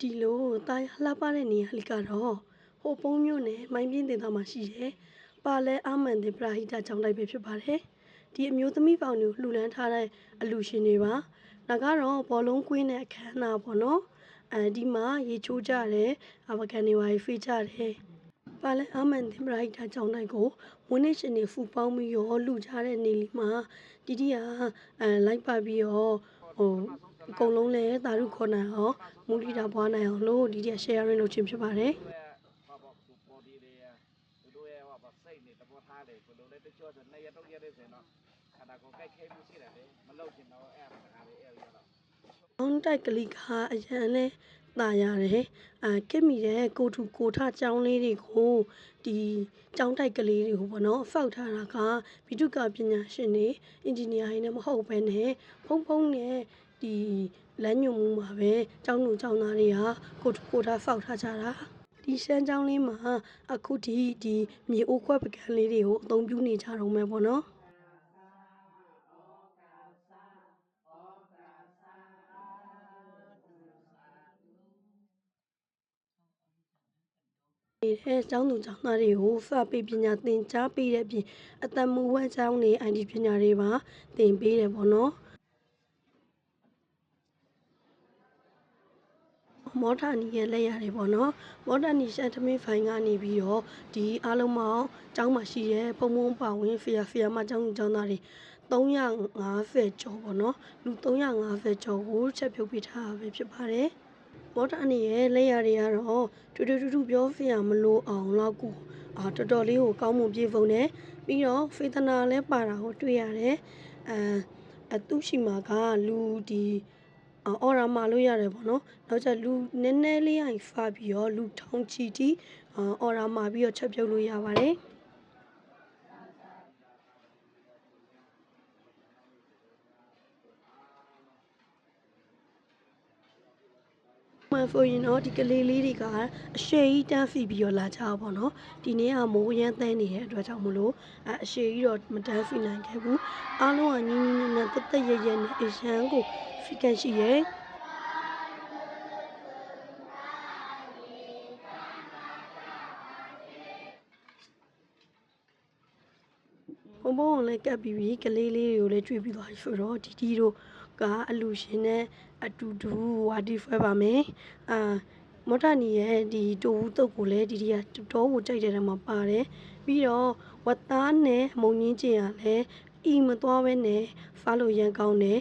ဒီလိုတာယာလှပတဲ့နေရာလေးကတော့ဟိုပုံးမြို့နယ်မိုင်းပြင်းဒေသမှာရှိတယ်။ပါလဲအာမန်တင်ပရာဟိတကျောင်းတိုက်ပဲဖြစ်ပါတယ်။ဒီအမျိုးသမီးပေါင်းတွေကိုလှူဒန်းထားတဲ့အလူရှင်တွေပါ။ဒါကတော့ဘောလုံးကွင်းတဲ့အခမ်းအနားပေါ့နော်။အဲဒီမှာရေချိုးကြတယ်အဘကန်တွေဝိုင်းဖေးကြတယ်။ပါလဲအာမန်တင်ပရာဟိတကျောင်းတိုက်ကိုဝင်းနေရှင်တွေဖူပေါင်းပြီးရောလှူကြတဲ့နေလီမှာတီတီကအဲလိုက်ပါပြီးရောဟို အကုန်လုံးလည်းတာရုခေါ်နိုင်အောင်မူလီတာပွားနိုင်အောင်လို့ဒီတည်း sharing လုပ်ခြင်းဖြစ်ပါတယ် တို့ရဲ့ဘာဘာပူပေါ်ဒီလေတို့ရဲ့ဘာဘာစိတ်နေတပေါ်ထားတယ်ဘယ်လိုလဲတချို့ဆိုနေရတော့ရတဲ့စင်တော့ခန္ဓာကိုယ်ကြိုက်ခဲမှုရှိတယ်လေမလောက်ချင်တော့အဲ့ဒါတခါလေးအဲ့ရတော့ ။အောင်းတိုက်ကလေးကအရန်လဲตาရတယ်။အဲကက်မီတဲ့ကိုထူကိုထចောင်းလေးတွေကိုဒီចောင်းတိုက်ကလေးတွေကိုပေါ့နော်ဖောက်ထားတာကဘီတုကပညာရှင်တွေအင်ဂျင်နီယာတွေနဲ့မဟုတ်ဘဲနဲ့ဖုံဖုံနဲ့ ဒီလမ်းညွန်မှုမှာပဲကျောင်းသူကျောင်းသားတွေကကိုထူကိုထဖောက်ထားကြတာ။ဒီရှမ်းကျောင်းလေးမှာအခုဒီဒီမြေအိုးခွက်ပကံလေးတွေကိုအသုံးပြုနေကြတော့မယ်ပေါ့နော်။နေတဲ့ကျောင်းသူကျောင်းသားတွေကိုဖတ်ပေးပညာသင်ကြားပေးတဲ့အပြင်အတမူဝမ်းကျောင်းနေ IT ပညာတွေပါသင်ပေးတယ်ပေါ့နော် မော်တာနီရဲ့လက်ရတယ်ပေါ့နော်မော်တာနီရှန်သမင်းဖိုင်ကနေပြီးတော့ဒီအားလုံးပေါင်းကျောင်းမှာရှိတဲ့ဖုံဖုံပါဝင်ဖီယာဖီယာမကျောင်းသူကျောင်းသားတွေ350ကျော်ပေါ့နော်လူ350ကျော်ကိုချက်ပြုတ်ပေးထားတာပဲဖြစ်ပါတယ်မော်တာအနေရဲ့လက်ရတွေကတော့တူတူတူတူပြောဖရမလို့အောင်လောက်ကိုအာတော်တော်လေးကိုကောင်းမွန်ပြေဖုံတယ်ပြီးတော့ဖေသနာလည်းပါတာကိုတွေ့ရတယ်အဲအသူရှိမှာကလူဒီ အော်ရာမာလို့ရတယ်ပေါ့နော်နောက်ကျလူနည်းနည်းလေးအိုင်ဖပြီးတော့လူထောင်ချီတီအော်ရာမာပြီးတော့ချက်ပြုတ်လို့ရပါတယ် ဆိုရင်တော့ဒီကလေးလေးတွေကအရှေကြီးတန်းဖီပြီးတော့လာကြအောင်ပေါ့နော်ဒီနေ့ကမိုးရမ်းသန်းနေတဲ့အတွက်ကြောင့်မလို့အအရှေကြီးတော့မတန်းဖီနိုင်ခဲ့ဘူးအားလုံးကညီညီနဲ့နဲ့တက်တက်ရရနဲ့အရန်ကိုဖီကန်ရှိရဲ့ဘုံဘုံကိုလည်းကပ်ပြီးပြီးကလေးလေးတွေကိုလည်းတွေ့ပြီးသွားပြီဆိုတော့ဒီဒီတို့ ကအလူရှင်နဲ့အတူတူဝါဒီဖွဲပါမယ်အာမော်တာနီရဲ့ဒီတူဝူတုတ်ကိုလည်းဒီဒီကတော်ကိုကြိုက်တဲ့ထဲမှာပါတယ်ပြီးတော့ဝတ်သားနဲ့မုံငင်းကျင်ရလဲအီမသွားပဲနဲ့ဖားလို့ရန်ကောင်းတယ်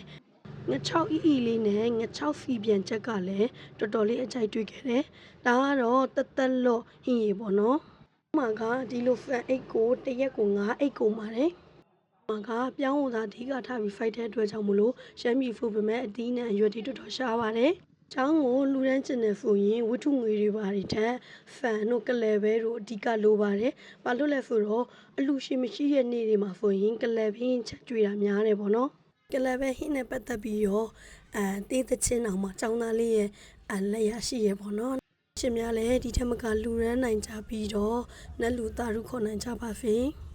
င6အီအီလေးနဲ့င6ဖီပြန်ချက်ကလည်းတော်တော်လေးအကြိုက်တွေ့ခဲ့တယ်ဒါကတော့တက်တက်လော့ဟင်းရေပေါ့နော်ဥမာကဒီလိုဖန်အိတ်ကိုတစ်ရက်ကို9အိတ်ကုန်ပါတယ် မှာကပြောင်းဝင်သာအဓိကထားပြီး fight တဲ့အတွက်ကြောင့်မလို့ရှမ်းပြည်ဖူပေမဲ့အတီးနဲ့အရွက်တွေတော်တော်ရှားပါတယ်။ကျောင်းကိုလူရန်ကျင်နေဖူရင်ဝတ္ထုငွေတွေပါတွေထက်ဖန်တို့ကလဲဘဲတို့အဓိကလိုပါတယ်။ဘာလို့လဲဆိုတော့အလူရှိမရှိရဲ့နေ့တွေမှာဆိုရင်ကလဲဘင်းချက်ကြွေတာများတယ်ပေါ့နော်။ကလဲဘဲဟင်းနဲ့ပတ်သက်ပြီးရောအဲတေးသချင်းအောင်မှာကျောင်းသားလေးရဲ့အလက်ရရှိရပေါ့နော်။ရှင်များလည်းဒီထက်မကလူရန်နိုင်ကြပြီးတော့နတ်လူသားရုခေါ်နိုင်ကြပါစေ။